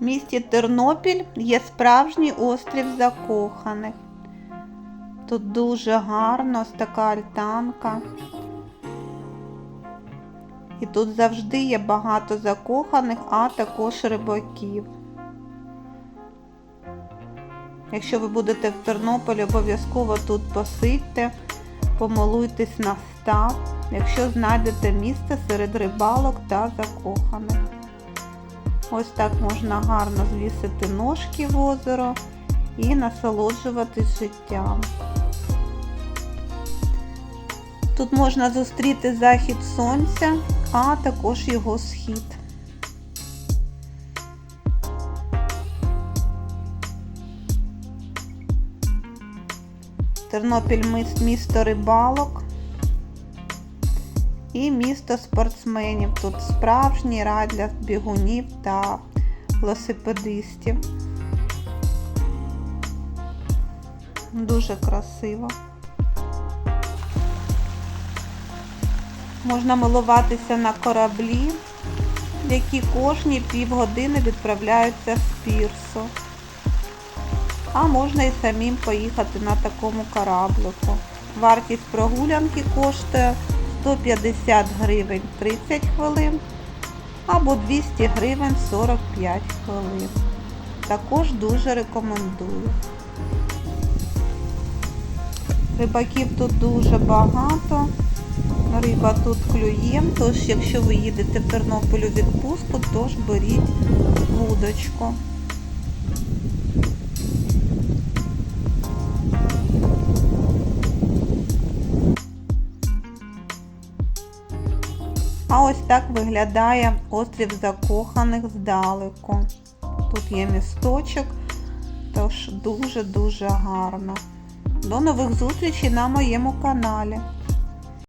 В місті Тернопіль є справжній острів закоханих. Тут дуже гарно, ось така альтанка. І тут завжди є багато закоханих, а також рибаків. Якщо ви будете в Тернополі, обов'язково тут посидьте, помилуйтесь на став, якщо знайдете місце серед рибалок та закоханих. Ось так можна гарно звісити ножки в озеро і насолоджуватись життям. Тут можна зустріти захід сонця, а також його схід. Тернопіль міс- місто рибалок і місто спортсменів. Тут справжній рай для бігунів та велосипедистів. Дуже красиво. Можна милуватися на кораблі, які кожні півгодини відправляються з пірсу. А можна і самим поїхати на такому кораблику. Вартість прогулянки коштує 150 гривень 30 хвилин або 200 гривень 45 хвилин. Також дуже рекомендую. Рибаків тут дуже багато. Риба тут клює, тож якщо ви їдете в Тернопіль у відпустку, тож беріть вудочку. А ось так виглядає острів закоханих здалеку. Тут є місточок, тож дуже-дуже гарно. До нових зустрічей на моєму каналі.